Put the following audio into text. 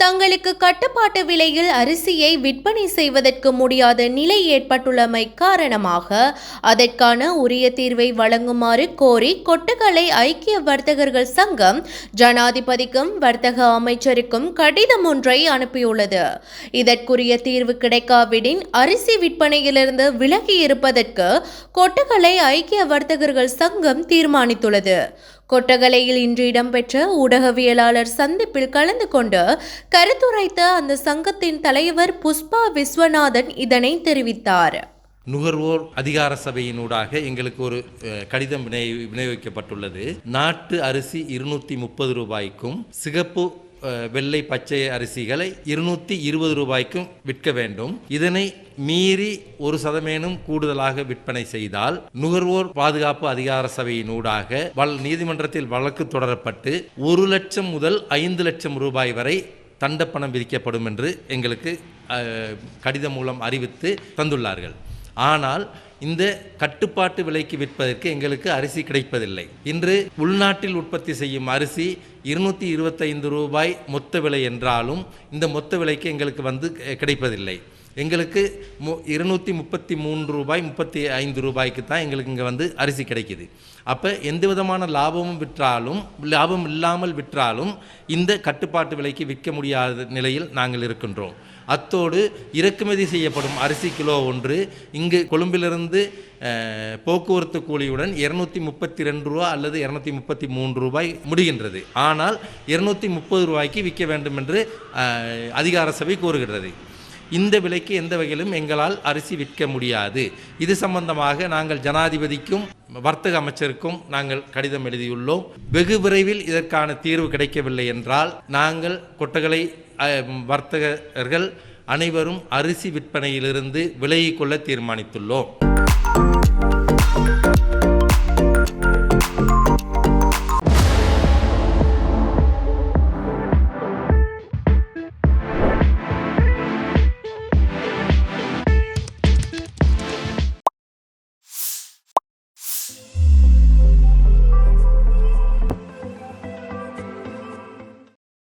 தங்களுக்கு கட்டுப்பாட்டு விலையில் அரிசியை விற்பனை செய்வதற்கு முடியாத நிலை ஏற்பட்டுள்ளமை காரணமாக அதற்கான உரிய தீர்வை வழங்குமாறு கோரி கொட்டுக்கலை ஐக்கிய வர்த்தகர்கள் சங்கம் ஜனாதிபதிக்கும் வர்த்தக அமைச்சருக்கும் கடிதம் ஒன்றை அனுப்பியுள்ளது. இதற்குரிய தீர்வு கிடைக்காவிடின் அரிசி விற்பனையிலிருந்து விலகி இருப்பதற்கு கொட்டுக்கலை ஐக்கிய வர்த்தகர்கள் சங்கம் தீர்மானித்துள்ளது. கொட்டகலையில் இன்று இடம்பெற்ற ஊடகவியலாளர் சந்திப்பில் கலந்து கொண்டு கருத்துரைத்த அந்த சங்கத்தின் தலைவர் புஷ்பா விஸ்வநாதன் இதனை தெரிவித்தார். நுகர்வோர் அதிகார சபையினூடாக எங்களுக்கு ஒரு கடிதம் வினை விநியோகிக்கப்பட்டுள்ளது நாட்டு அரிசி இருநூற்றி முப்பது ரூபாய்க்கும் சிகப்பு வெள்ளை பச்சை அரிசிகளை இருநூற்றி இருபது ரூபாய்க்கும் விற்க வேண்டும். இதனை மீறி ஒரு சதமேனும் கூடுதலாக விற்பனை செய்தால் நுகர்வோர் பாதுகாப்பு அதிகார சபையினூடாக வல் நீதிமன்றத்தில் வழக்கு தொடரப்பட்டு ஒரு லட்சம் முதல் ஐந்து லட்சம் ரூபாய் வரை தண்டப்பணம் விதிக்கப்படும் என்று எங்களுக்கு கடிதம் மூலம் அறிவித்து தந்துள்ளார்கள். ஆனால் இந்த கட்டுப்பாட்டு விலைக்கு விற்பதற்கு எங்களுக்கு அரிசி கிடைப்பதில்லை. இன்று உள்நாட்டில் உற்பத்தி செய்யும் அரிசி இருநூற்றி இருபத்தைந்து ரூபாய் மொத்த விலை என்றாலும் இந்த மொத்த விலைக்கு எங்களுக்கு வந்து கிடைப்பதில்லை. எங்களுக்கு மு இருநூற்றி முப்பத்தி மூன்று ரூபாய் முப்பத்தி ஐந்து ரூபாய்க்கு தான் எங்களுக்கு இங்கே வந்து அரிசி கிடைக்குது. அப்போ எந்த விதமான லாபமும் விற்றாலும் லாபம் இல்லாமல் விற்றாலும் இந்த கட்டுப்பாட்டு விலைக்கு விற்க முடியாத நிலையில் நாங்கள் இருக்கின்றோம். அத்தோடு இறக்குமதி செய்யப்படும் அரிசி கிலோ ஒன்று இங்கு கொழும்பிலிருந்து போக்குவரத்து கூலியுடன் இரநூத்தி முப்பத்தி ரெண்டு ரூபா அல்லது இரநூத்தி முப்பத்தி மூன்று ரூபாய் முடிகின்றது. ஆனால் இரநூத்தி முப்பது ரூபாய்க்கு விற்க வேண்டும் என்று அதிகார சபை கூறுகிறது இந்த விலைக்கு எந்த வகையிலும் எங்களால் அரிசி விற்க முடியாது. இது சம்பந்தமாக நாங்கள் ஜனாதிபதிக்கும் வர்த்தக அமைச்சருக்கும் நாங்கள் கடிதம் எழுதியுள்ளோம். வெகு விரைவில் இதற்கான தீர்வு கிடைக்கவில்லை என்றால் நாங்கள் கொட்டகலை வர்த்தகர்கள் அனைவரும் அரிசி விற்பனையிலிருந்து விலகிக் கொள்ள தீர்மானித்துள்ளோம்.